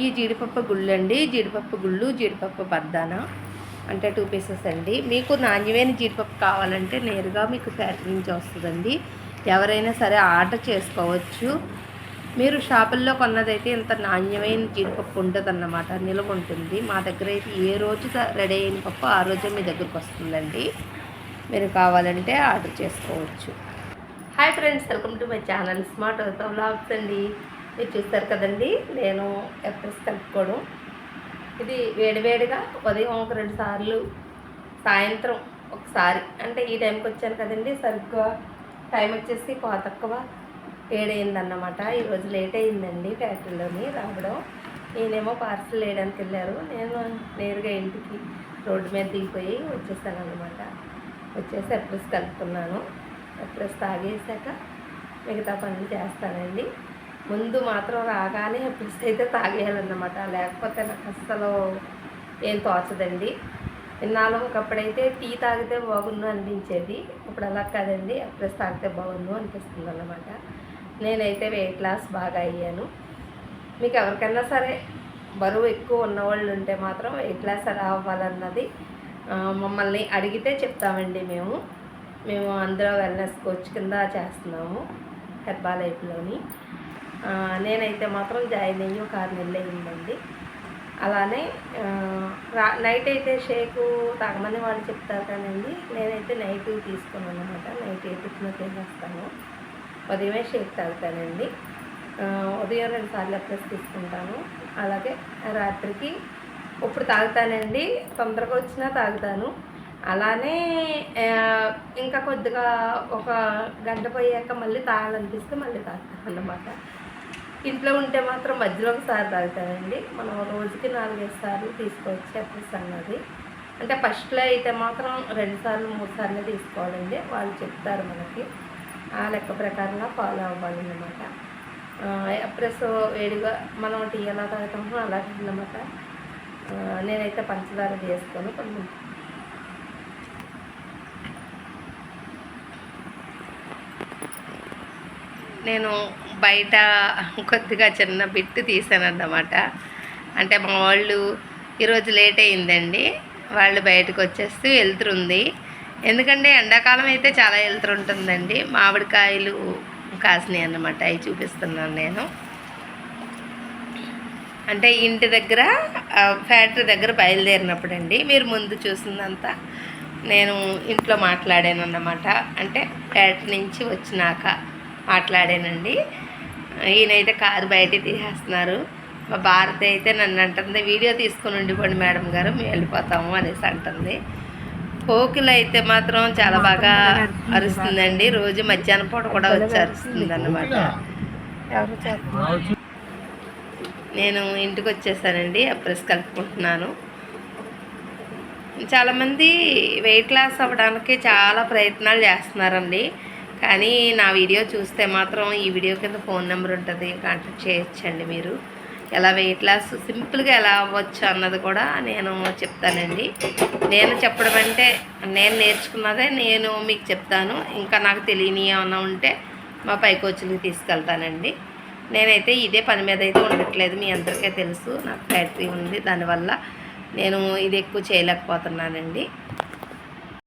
ఈ జీడిపప్పు గుళ్ళు అండి జీడిపప్పు గుళ్ళు జీడిపప్పు బద్దాన అంటే టూ పీసెస్ అండి. మీకు నాణ్యమైన జీడిపప్పు కావాలంటే నేరుగా మీకు ఫ్యాక్టరీ నుంచి వస్తుందండి. ఎవరైనా సరే ఆర్డర్ చేసుకోవచ్చు. మీరు షాపుల్లో కొన్నదైతే ఇంత నాణ్యమైన జీడిపప్పు ఉంటుంది అన్నమాట నిలువ ఉంటుంది. మా దగ్గర అయితే ఏ రోజు రెడీ అయిన పప్పు ఆ రోజే మీ దగ్గరకు వస్తుందండి. మీరు కావాలంటే ఆర్డర్ చేసుకోవచ్చు. Hi friends welcome to my channel smart అవుతా బ్లాగ్స్ అండి. మీరు చూస్తారు కదండి నేను ఎప్రెస్ కలుపుకోవడం ఇది వేడివేడిగా ఉదయం ఒక రెండు సార్లు సాయంత్రం ఒకసారి. అంటే ఈ టైంకి వచ్చాను కదండి సరిగ్గా టైం వచ్చేసి పా తక్కువ వేడైందన్నమాట ఈరోజు లేట్ అయిందండి ఫ్యాక్టరీలోని రావడం. నేనేమో పార్సల్ వేయడానికి వెళ్ళారు. నేను నేరుగా ఇంటికి రోడ్డు మీద దిగిపోయి వచ్చేసాను అనమాట వచ్చేసి ఎప్రెస్ కలుపుకున్నాను ఎప్రెస్ తాగేసాక మిగతా పనులు చేస్తానండి. ముందు మాత్రం రాగానే ఎప్రెస్ అయితే తాగేయాలన్నమాట. లేకపోతే నాకు అస్సలు ఏం తోచదండి. ఇన్నాళ్ళు ఒకప్పుడైతే టీ తాగితే బాగుండు అనిపించేది. ఇప్పుడు అలా కాదండి. ఎప్రెస్ తాగితే బాగుండు అనిపిస్తుంది అన్నమాట నేనైతే వెయిట్ లాస్ బాగా అయ్యాను. మీకు ఎవరికైనా సరే బరువు ఎక్కువ ఉన్నవాళ్ళు ఉంటే మాత్రం వెయిట్ లాస్ ఎలా అవ్వాలన్నది మమ్మల్ని అడిగితే చెప్తామండి మేము. మేము అందులో వెల్నెస్ కోచ్ కింద చేస్తున్నాము హెర్బా లైఫ్లోని. నేనైతే మాత్రం జాయిన్ అయ్యి ఒక ఆరు నెలలు అయిందండి. అలానే రా నైట్ అయితే షేకు తాగమని వాళ్ళు చెప్తారు కానండి నేనైతే నైట్ తీసుకున్నాను అనమాట నైట్ ఏ టిఫిన్ ఉదయమే షేక్ తాగుతానండి. ఉదయం రెండు సార్లు ఎప్రెస్ తీసుకుంటాను. అలాగే రాత్రికి ఇప్పుడు తాగుతానండి. తొందరగా వచ్చినా తాగుతాను. అలానే ఇంకా కొద్దిగా ఒక గంట పోయాక మళ్ళీ తాగాలనిపిస్తే మళ్ళీ తాగుతాను అన్నమాట ఇంట్లో ఉంటే మాత్రం మధ్యలో ఒకసారి తాగుతానండి మనం రోజుకి నాలుగైదు సార్లు తీసుకోవచ్చు ఎప్రెస్ అన్నది అంటే ఫస్ట్లో అయితే మాత్రం రెండు సార్లు మూడు సార్లు తీసుకోవాలండి. వాళ్ళు చెప్తారు మనకి. ఆ లెక్క ప్రకారంగా ఫాలో అవ్వాలన్నమాట ఎప్రెస్ వేడిగా మనం టీ ఎలా తాగుతామో అలాగే అన్నమాట. నేనైతే పంచదార చేసుకొని కొంచెం నేను బయట కొద్దిగా చిన్న బిట్టు తీసానన్నమాట. అంటే మా వాళ్ళు ఈరోజు లేట్ అయిందండి. వాళ్ళు బయటకు వచ్చేస్తూ వెళ్తుంది ఎందుకంటే ఎండాకాలం అయితే చాలా వెళ్తుంటుందండి మామిడికాయలు కాసినాయి అన్నమాట. అవి చూపిస్తున్నాను నేను. అంటే ఇంటి దగ్గర ఫ్యాక్టరీ దగ్గర బయలుదేరినప్పుడు అండి మీరు ముందు చూసిందంతా నేను ఇంట్లో మాట్లాడాను అన్నమాట అంటే ఫ్యాక్టరీ నుంచి వచ్చినాక మాట్లాడానండి ఈయనైతే కారు బయట తీసేస్తున్నారు. మా భారతి అయితే నన్ను అంటుంది వీడియో తీసుకుని ఉండిపోండి మేడం గారు మేము వెళ్ళిపోతాము అనేసి అంటుంది. కోకిల అయితే మాత్రం చాలా బాగా అరుస్తుందండి. రోజు మధ్యాహ్నం పూట కూడా వచ్చి అరుస్తుంది అన్నమాట నేను ఇంటికి వచ్చేసానండి అప్రెస్ కలుపుకుంటున్నాను. చాలామంది వెయిట్ లాస్ అవ్వడానికి చాలా ప్రయత్నాలు చేస్తున్నారండి. కానీ నా వీడియో చూస్తే మాత్రం ఈ వీడియో కింద ఫోన్ నెంబర్ ఉంటుంది కాంటాక్ట్ చేయొచ్చండి మీరు. ఎలా వెయిట్ లాస్ సింపుల్గా ఎలా అవ్వచ్చు అన్నది కూడా నేను చెప్తానండి. నేను చెప్పడం అంటే నేను నేర్చుకున్నదే నేను మీకు చెప్తాను. ఇంకా నాకు తెలియని ఏమన్నా ఉంటే మా పై కోచ్లకి తీసుకెళ్తానండి. నేనైతే ఇదే పని మీద అయితే ఉండట్లేదు మీ అందరికీ తెలుసు. నాకు ఫ్యాక్టరీ ఉంది దానివల్ల నేను ఇది ఎక్కువ చేయలేకపోతున్నానండి.